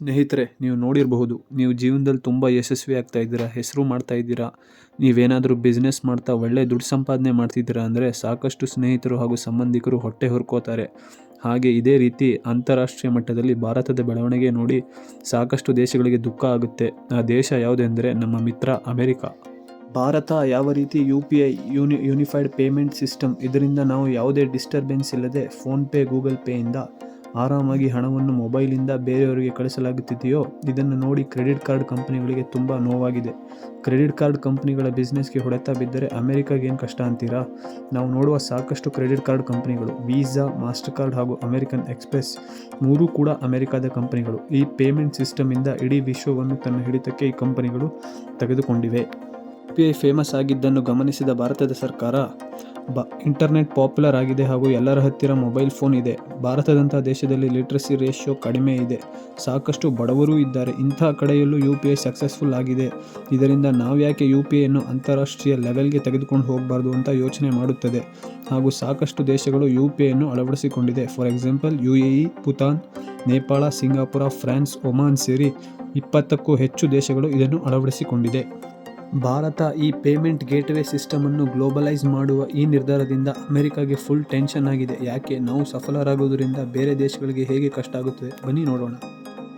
ಸ್ನೇಹಿತರೆ, ನೀವು ನೋಡಿರಬಹುದು, ನೀವು ಜೀವನದಲ್ಲಿ ತುಂಬ ಯಶಸ್ವಿ ಆಗ್ತಾ ಇದ್ದೀರಾ, ಹೆಸರು ಮಾಡ್ತಾ ಇದ್ದೀರಾ, ನೀವೇನಾದರೂ ಬಿಸ್ನೆಸ್ ಮಾಡ್ತಾ ಒಳ್ಳೆ ದುಡ್ಡು ಸಂಪಾದನೆ ಮಾಡ್ತಿದ್ದೀರಾ ಅಂದರೆ ಸಾಕಷ್ಟು ಸ್ನೇಹಿತರು ಹಾಗೂ ಸಂಬಂಧಿಕರು ಹೊಟ್ಟೆ ಹುರ್ಕೋತಾರೆ. ಹಾಗೆ ಇದೇ ರೀತಿ ಅಂತಾರಾಷ್ಟ್ರೀಯ ಮಟ್ಟದಲ್ಲಿ ಭಾರತದ ಬೆಳವಣಿಗೆ ನೋಡಿ ಸಾಕಷ್ಟು ದೇಶಗಳಿಗೆ ದುಃಖ ಆಗುತ್ತೆ. ಆ ದೇಶ ಯಾವುದೆಂದರೆ ನಮ್ಮ ಮಿತ್ರ ಅಮೆರಿಕ. ಭಾರತ ಯಾವ ರೀತಿ U P I uni unified payment system ಇದರಿಂದ ನಾವು ಯಾವುದೇ ಡಿಸ್ಟರ್ಬೆನ್ಸ್ ಇಲ್ಲದೆ ಫೋನ್ಪೇ ಗೂಗಲ್ ಪೇಯಿಂದ ಆರಾಮಾಗಿ ಹಣವನ್ನು ಮೊಬೈಲಿಂದ ಬೇರೆಯವರಿಗೆ ಕಳಿಸಲಾಗುತ್ತಿದೆಯೋ, ಇದನ್ನು ನೋಡಿ ಕ್ರೆಡಿಟ್ ಕಾರ್ಡ್ ಕಂಪನಿಗಳಿಗೆ ತುಂಬ ನೋವಾಗಿದೆ. ಕ್ರೆಡಿಟ್ ಕಾರ್ಡ್ ಕಂಪನಿಗಳ ಬಿಸ್ನೆಸ್ಗೆ ಹೊಡೆತ ಬಿದ್ದರೆ ಅಮೆರಿಕಾಗೆ ಕಷ್ಟ ಅಂತೀರಾ? ನಾವು ನೋಡುವ ಸಾಕಷ್ಟು ಕ್ರೆಡಿಟ್ ಕಾರ್ಡ್ ಕಂಪನಿಗಳು ವೀಸಾ ಮಾಸ್ಟರ್ ಕಾರ್ಡ್ ಹಾಗೂ ಅಮೆರಿಕನ್ ಎಕ್ಸ್ಪ್ರೆಸ್ ಮೂರೂ ಕೂಡ ಅಮೆರಿಕಾದ ಕಂಪನಿಗಳು. ಈ ಪೇಮೆಂಟ್ ಸಿಸ್ಟಮಿಂದ ಇಡೀ ವಿಶ್ವವನ್ನು ತನ್ನ ಹಿಡಿತಕ್ಕೆ ಈ ಕಂಪನಿಗಳು ತೆಗೆದುಕೊಂಡಿವೆ. ಯು ಪಿ ಐ ಫೇಮಸ್ ಆಗಿದ್ದನ್ನು ಗಮನಿಸಿದ ಭಾರತದ ಸರ್ಕಾರ, ಬ, ಇಂಟರ್ನೆಟ್ ಪಾಪ್ಯುಲರ್ ಆಗಿದೆ ಹಾಗೂ ಎಲ್ಲರ ಹತ್ತಿರ ಮೊಬೈಲ್ ಫೋನ್ ಇದೆ. ಭಾರತದಂಥ ದೇಶದಲ್ಲಿ ಲಿಟ್ರಸಿ ರೇಷಿಯೋ ಕಡಿಮೆ ಇದೆ. ಸಾಕಷ್ಟು ಬಡವರೂ ಇದ್ದಾರೆ. ಇಂಥ ಕಡೆಯಲ್ಲೂ ಯು ಪಿ ಐ ಸಕ್ಸಸ್ಫುಲ್ ಆಗಿದೆ. ಇದರಿಂದ ನಾವು ಯಾಕೆ ಯು ಪಿ ಐಯನ್ನು ಅಂತಾರಾಷ್ಟ್ರೀಯ ಲೆವೆಲ್ಗೆ ತೆಗೆದುಕೊಂಡು ಹೋಗಬಾರ್ದು ಅಂತ ಯೋಚನೆ ಮಾಡುತ್ತದೆ. ಹಾಗೂ ಸಾಕಷ್ಟು ದೇಶಗಳು ಯು ಪಿ ಐಯನ್ನು ಅಳವಡಿಸಿಕೊಂಡಿದೆ. For example, U A E, Bhutan, Nepal, Singapore, France, Oman ಸೇರಿ ಇಪ್ಪತ್ತಕ್ಕೂ ಹೆಚ್ಚು ದೇಶಗಳು ಇದನ್ನು ಅಳವಡಿಸಿಕೊಂಡಿದೆ. ಭಾರತ ಈ ಪೇಮೆಂಟ್ ಗೇಟ್ವೇ ಸಿಸ್ಟಮನ್ನು ಗ್ಲೋಬಲೈಸ್ ಮಾಡುವ ಈ ನಿರ್ಧಾರದಿಂದ ಅಮೆರಿಕಾಗೆ ಫುಲ್ ಟೆನ್ಷನ್ ಆಗಿದೆ. ಯಾಕೆ? ನಾವು ಸಫಲರಾಗುವುದರಿಂದ ಬೇರೆ ದೇಶಗಳಿಗೆ ಹೇಗೆ ಕಷ್ಟ ಆಗುತ್ತದೆ? ಬನ್ನಿ ನೋಡೋಣ.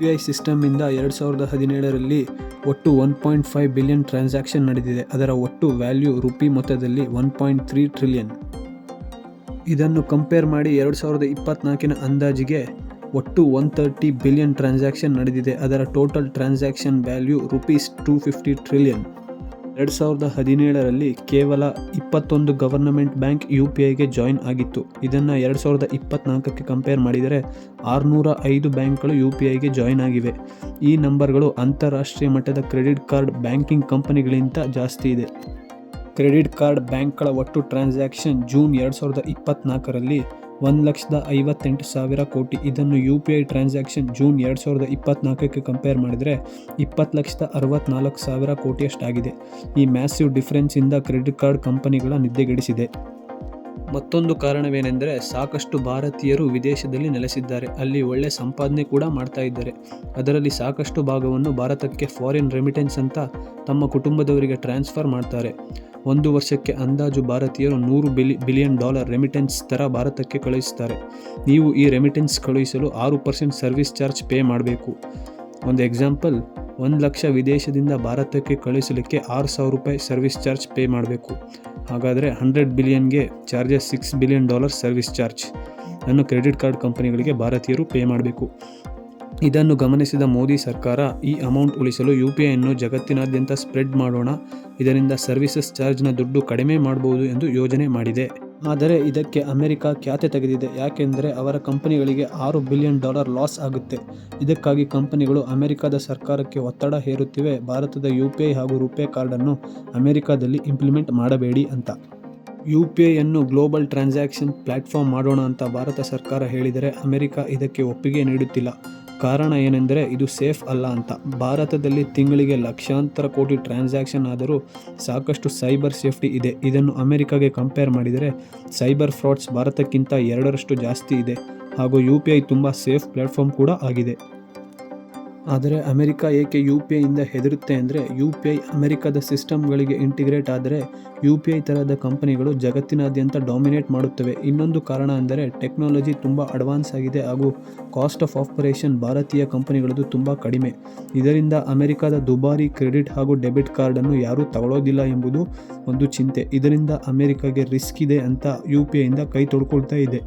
ಯು ಐ ಸಿಸ್ಟಮಿಂದ ಎರಡು ಸಾವಿರದ ಹದಿನೇಳರಲ್ಲಿ ಒಟ್ಟು one point five billion transaction ನಡೆದಿದೆ. ಅದರ ಒಟ್ಟು ವ್ಯಾಲ್ಯೂ ರುಪಿ ಮೊತ್ತದಲ್ಲಿ ಒನ್ ಪಾಯಿಂಟ್ ತ್ರೀ ಟ್ರಿಲಿಯನ್. ಇದನ್ನು ಕಂಪೇರ್ ಮಾಡಿ ಎರಡು ಸಾವಿರದ ಇಪ್ಪತ್ನಾಲ್ಕಿನ ಅಂದಾಜಿಗೆ ಒಟ್ಟು ಒನ್ ತರ್ಟಿ ಬಿಲಿಯನ್ ಟ್ರಾನ್ಸಾಕ್ಷನ್ ನಡೆದಿದೆ. ಅದರ total transaction value rupees two fifty trillion. ಎರಡು ಸಾವಿರದ ಹದಿನೇಳರಲ್ಲಿ ಕೇವಲ ಇಪ್ಪತ್ತೊಂದು ಗವರ್ನಮೆಂಟ್ ಬ್ಯಾಂಕ್ ಯು ಪಿ ಐಗೆ ಜಾಯಿನ್ ಆಗಿತ್ತು. ಇದನ್ನು ಎರಡು ಸಾವಿರದ ಇಪ್ಪತ್ನಾಲ್ಕಕ್ಕೆ ಕಂಪೇರ್ ಮಾಡಿದರೆ ಆರುನೂರ ಐದು ಬ್ಯಾಂಕ್ಗಳು ಯು ಪಿ ಐಗೆ ಜಾಯಿನ್ ಆಗಿವೆ. ಈ ನಂಬರ್ಗಳು ಅಂತಾರಾಷ್ಟ್ರೀಯ ಮಟ್ಟದ ಕ್ರೆಡಿಟ್ ಕಾರ್ಡ್ ಬ್ಯಾಂಕಿಂಗ್ ಕಂಪನಿಗಳಿಗಿಂತ ಜಾಸ್ತಿ ಇದೆ. ಕ್ರೆಡಿಟ್ ಕಾರ್ಡ್ ಬ್ಯಾಂಕ್ಗಳ ಒಟ್ಟು ಟ್ರಾನ್ಸಾಕ್ಷನ್ ಜೂನ್ ಎರಡು ಸಾವಿರದ ಇಪ್ಪತ್ನಾಲ್ಕರಲ್ಲಿ ಒಂದು ಲಕ್ಷದ ಐವತ್ತೆಂಟು ಸಾವಿರ ಕೋಟಿ. ಇದನ್ನು U P I transaction June ಎರಡು ಸಾವಿರದ ಇಪ್ಪತ್ನಾಲ್ಕಕ್ಕೆ ಕಂಪೇರ್ ಮಾಡಿದರೆ ಇಪ್ಪತ್ತು ಲಕ್ಷದ ಅರವತ್ನಾಲ್ಕು ಸಾವಿರ ಕೋಟಿಯಷ್ಟಾಗಿದೆ. ಈ ಮ್ಯಾಸಿವ್ ಡಿಫ್ರೆನ್ಸಿಂದ ಕ್ರೆಡಿಟ್ ಕಾರ್ಡ್ ಕಂಪನಿಗಳ ನಿದ್ದೆಗೆಡಿಸಿದೆ. ಮತ್ತೊಂದು ಕಾರಣವೇನೆಂದರೆ ಸಾಕಷ್ಟು ಭಾರತೀಯರು ವಿದೇಶದಲ್ಲಿ ನೆಲೆಸಿದ್ದಾರೆ. ಅಲ್ಲಿ ಒಳ್ಳೆ ಸಂಪಾದನೆ ಕೂಡ ಮಾಡ್ತಾ ಇದ್ದಾರೆ. ಅದರಲ್ಲಿ ಸಾಕಷ್ಟು ಭಾಗವನ್ನು ಭಾರತಕ್ಕೆ ಫಾರಿನ್ ರೆಮಿಟೆನ್ಸ್ ಅಂತ ತಮ್ಮ ಕುಟುಂಬದವರಿಗೆ ಟ್ರಾನ್ಸ್ಫರ್ ಮಾಡ್ತಾರೆ. ಒಂದು ವರ್ಷಕ್ಕೆ ಅಂದಾಜು ಭಾರತೀಯರು ನೂರು ಬಿಲಿ ಬಿಲಿಯನ್ ಡಾಲರ್ ರೆಮಿಟೆನ್ಸ್ ಥರ ಭಾರತಕ್ಕೆ ಕಳುಹಿಸ್ತಾರೆ. ನೀವು ಈ ರೆಮಿಟೆನ್ಸ್ ಕಳುಹಿಸಲು ಆರು ಪರ್ಸೆಂಟ್ ಸರ್ವಿಸ್ ಚಾರ್ಜ್ ಪೇ ಮಾಡಬೇಕು. ಒಂದು ಎಕ್ಸಾಂಪಲ್ ಒಂದು ಲಕ್ಷ ವಿದೇಶದಿಂದ ಭಾರತಕ್ಕೆ ಕಳುಹಿಸಲಿಕ್ಕೆ ಆರು ಸಾವಿರ ರೂಪಾಯಿ ಸರ್ವಿಸ್ ಚಾರ್ಜ್ ಪೇ ಮಾಡಬೇಕು. ಹಾಗಾದರೆ hundred ಬಿಲಿಯನ್ಗೆ charges six billion dollar service charge ಅನ್ನು ಕ್ರೆಡಿಟ್ ಕಾರ್ಡ್ ಕಂಪನಿಗಳಿಗೆ ಭಾರತೀಯರು ಪೇ ಮಾಡಬೇಕು. ಇದನ್ನು ಗಮನಿಸಿದ ಮೋದಿ ಸರ್ಕಾರ, ಈ ಅಮೌಂಟ್ ಉಳಿಸಲು ಯು ಪಿ ಐಯನ್ನು ಜಗತ್ತಿನಾದ್ಯಂತ ಸ್ಪ್ರೆಡ್ ಮಾಡೋಣ, ಇದರಿಂದ ಸರ್ವಿಸಸ್ ಚಾರ್ಜ್ನ ದುಡ್ಡು ಕಡಿಮೆ ಮಾಡಬಹುದು ಎಂದು ಯೋಜನೆ ಮಾಡಿದೆ. ಆದರೆ ಇದಕ್ಕೆ ಅಮೆರಿಕ ಖ್ಯಾತೆ ತೆಗೆದಿದೆ, ಯಾಕೆಂದರೆ ಅವರ ಕಂಪನಿಗಳಿಗೆ ಆರು ಬಿಲಿಯನ್ ಡಾಲರ್ ಲಾಸ್ ಆಗುತ್ತೆ. ಇದಕ್ಕಾಗಿ ಕಂಪನಿಗಳು ಅಮೆರಿಕದ ಸರ್ಕಾರಕ್ಕೆ ಒತ್ತಡ ಹೇರುತ್ತಿವೆ, ಭಾರತದ ಯು ಪಿ ಐ ಹಾಗೂ ರೂಪೇ ಕಾರ್ಡನ್ನು ಅಮೆರಿಕದಲ್ಲಿ ಇಂಪ್ಲಿಮೆಂಟ್ ಮಾಡಬೇಡಿ ಅಂತ. ಯು ಪಿ ಐಯನ್ನು ಗ್ಲೋಬಲ್ ಟ್ರಾನ್ಸಾಕ್ಷನ್ ಪ್ಲ್ಯಾಟ್ಫಾರ್ಮ್ ಮಾಡೋಣ ಅಂತ ಭಾರತ ಸರ್ಕಾರ ಹೇಳಿದರೆ ಅಮೆರಿಕ ಇದಕ್ಕೆ ಒಪ್ಪಿಗೆ ನೀಡುತ್ತಿಲ್ಲ. ಕಾರಣ ಏನೆಂದರೆ ಇದು ಸೇಫ್ ಅಲ್ಲ ಅಂತ. ಭಾರತದಲ್ಲಿ ತಿಂಗಳಿಗೆ ಲಕ್ಷಾಂತರ ಕೋಟಿ ಟ್ರಾನ್ಸಾಕ್ಷನ್ ಆದರೂ ಸಾಕಷ್ಟು ಸೈಬರ್ ಸೇಫ್ಟಿ ಇದೆ. ಇದನ್ನು ಅಮೆರಿಕಾಗೆ ಕಂಪೇರ್ ಮಾಡಿದರೆ ಸೈಬರ್ ಫ್ರಾಡ್ಸ್ ಭಾರತಕ್ಕಿಂತ ಎರಡರಷ್ಟು ಜಾಸ್ತಿ ಇದೆ. ಹಾಗೂ ಯು ಪಿ ಐ ತುಂಬ ಸೇಫ್ ಪ್ಲ್ಯಾಟ್ಫಾರ್ಮ್ ಕೂಡ ಆಗಿದೆ. ಆದರೆ ಅಮೆರಿಕ ಏಕೆ ಯು ಪಿ ಐಯಿಂದ ಹೆದರುತ್ತೆ ಅಂದರೆ ಯು ಪಿ ಐ ಅಮೆರಿಕದ ಸಿಸ್ಟಮ್ಗಳಿಗೆ ಇಂಟಿಗ್ರೇಟ್ ಆದರೆ ಯು ಪಿ ಐ ಥರದ ಕಂಪನಿಗಳು ಜಗತ್ತಿನಾದ್ಯಂತ ಡಾಮಿನೇಟ್ ಮಾಡುತ್ತವೆ. ಇನ್ನೊಂದು ಕಾರಣ ಅಂದರೆ ಟೆಕ್ನಾಲಜಿ ತುಂಬ ಅಡ್ವಾನ್ಸ್ ಆಗಿದೆ ಹಾಗೂ ಕಾಸ್ಟ್ ಆಫ್ ಆಪರೇಷನ್ ಭಾರತೀಯ ಕಂಪನಿಗಳದ್ದು ತುಂಬ ಕಡಿಮೆ. ಇದರಿಂದ ಅಮೆರಿಕದ ದುಬಾರಿ ಕ್ರೆಡಿಟ್ ಹಾಗೂ ಡೆಬಿಟ್ ಕಾರ್ಡನ್ನು ಯಾರೂ ತಗೊಳ್ಳೋದಿಲ್ಲ ಎಂಬುದು ಒಂದು ಚಿಂತೆ. ಇದರಿಂದ ಅಮೆರಿಕಾಗೆ ರಿಸ್ಕ್ ಇದೆ ಅಂತ ಯು ಪಿ ಐಯಿಂದ ಕೈ ತೊಡ್ಕೊಳ್ತಾ ಇದೆ.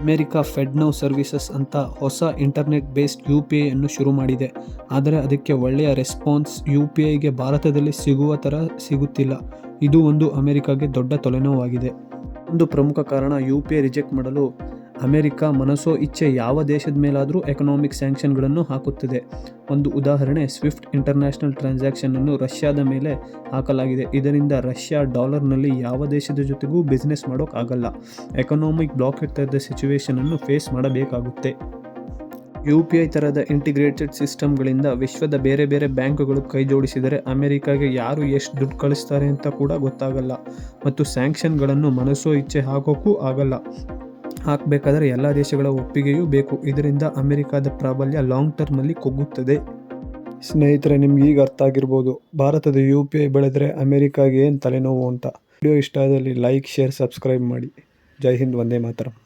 ಅಮೆರಿಕ ಫೆಡ್ ನೌ ಸರ್ವಿಸಸ್ ಅಂತ ಹೊಸ ಇಂಟರ್ನೆಟ್ ಬೇಸ್ಡ್ ಯು ಪಿ ಐಯನ್ನು ಶುರು ಮಾಡಿದೆ. ಆದರೆ ಅದಕ್ಕೆ ಒಳ್ಳೆಯ ರೆಸ್ಪಾನ್ಸ್ ಯು ಪಿ ಐಗೆ ಭಾರತದಲ್ಲಿ ಸಿಗುವ ಥರ ಸಿಗುತ್ತಿಲ್ಲ. ಇದು ಒಂದು ಅಮೆರಿಕಾಗೆ ದೊಡ್ಡ ತಲೆನೋವಾಗಿದೆ. ಒಂದು ಪ್ರಮುಖ ಕಾರಣ ಯು ಪಿ ಐ ರಿಜೆಕ್ಟ್ ಮಾಡಲು ಅಮೆರಿಕ ಮನಸೋ ಇಚ್ಛೆ ಯಾವ ದೇಶದ ಮೇಲಾದರೂ ಎಕನಾಮಿಕ್ ಸ್ಯಾಂಕ್ಷನ್ಗಳನ್ನು ಹಾಕುತ್ತದೆ. ಒಂದು ಉದಾಹರಣೆ ಸ್ವಿಫ್ಟ್ ಇಂಟರ್ನ್ಯಾಷನಲ್ ಟ್ರಾನ್ಸಾಕ್ಷನನ್ನು ರಷ್ಯಾದ ಮೇಲೆ ಹಾಕಲಾಗಿದೆ. ಇದರಿಂದ ರಷ್ಯಾ ಡಾಲರ್ನಲ್ಲಿ ಯಾವ ದೇಶದ ಜೊತೆಗೂ ಬಿಸ್ನೆಸ್ ಮಾಡೋಕ್ಕಾಗಲ್ಲ. ಎಕನಾಮಿಕ್ ಬ್ಲಾಕ್ ಥರದ ಸಿಚುವೇಶನನ್ನು ಫೇಸ್ ಮಾಡಬೇಕಾಗುತ್ತೆ. ಯು ಪಿ ಐ ಥರದ ಇಂಟಿಗ್ರೇಟೆಡ್ ಸಿಸ್ಟಮ್ಗಳಿಂದ ವಿಶ್ವದ ಬೇರೆ ಬೇರೆ ಬ್ಯಾಂಕುಗಳು ಕೈ ಜೋಡಿಸಿದರೆ ಅಮೆರಿಕಾಗೆ ಯಾರು ಎಷ್ಟು ದುಡ್ಡು ಕಳಿಸ್ತಾರೆ ಅಂತ ಕೂಡ ಗೊತ್ತಾಗಲ್ಲ. ಮತ್ತು ಸ್ಯಾಂಕ್ಷನ್ಗಳನ್ನು ಮನಸ್ಸೋ ಇಚ್ಛೆ ಹಾಕೋಕ್ಕೂ ಆಗಲ್ಲ. ಹಾಕಬೇಕಾದ್ರೆ ಎಲ್ಲ ದೇಶಗಳ ಒಪ್ಪಿಗೆಯೂ ಬೇಕು. ಇದರಿಂದ ಅಮೆರಿಕಾದ ಪ್ರಾಬಲ್ಯ ಲಾಂಗ್ ಟರ್ಮಲ್ಲಿ ಕುಗ್ಗುತ್ತದೆ. ಸ್ನೇಹಿತರೆ, ನಿಮ್ಗೆ ಈಗ ಅರ್ಥ ಆಗಿರ್ಬೋದು. ಭಾರತದ ಯು ಪಿ ಐ ಬೆಳೆದರೆ ಅಮೆರಿಕಾಗೆ ಏನು ತಲೆನೋವು ಅಂತ. ವಿಡಿಯೋ ಇಷ್ಟ ಆದಲ್ಲಿ ಲೈಕ್, ಶೇರ್, ಸಬ್ಸ್ಕ್ರೈಬ್ ಮಾಡಿ. ಜೈ ಹಿಂದ್, ವಂದೇ ಮಾತರಂ.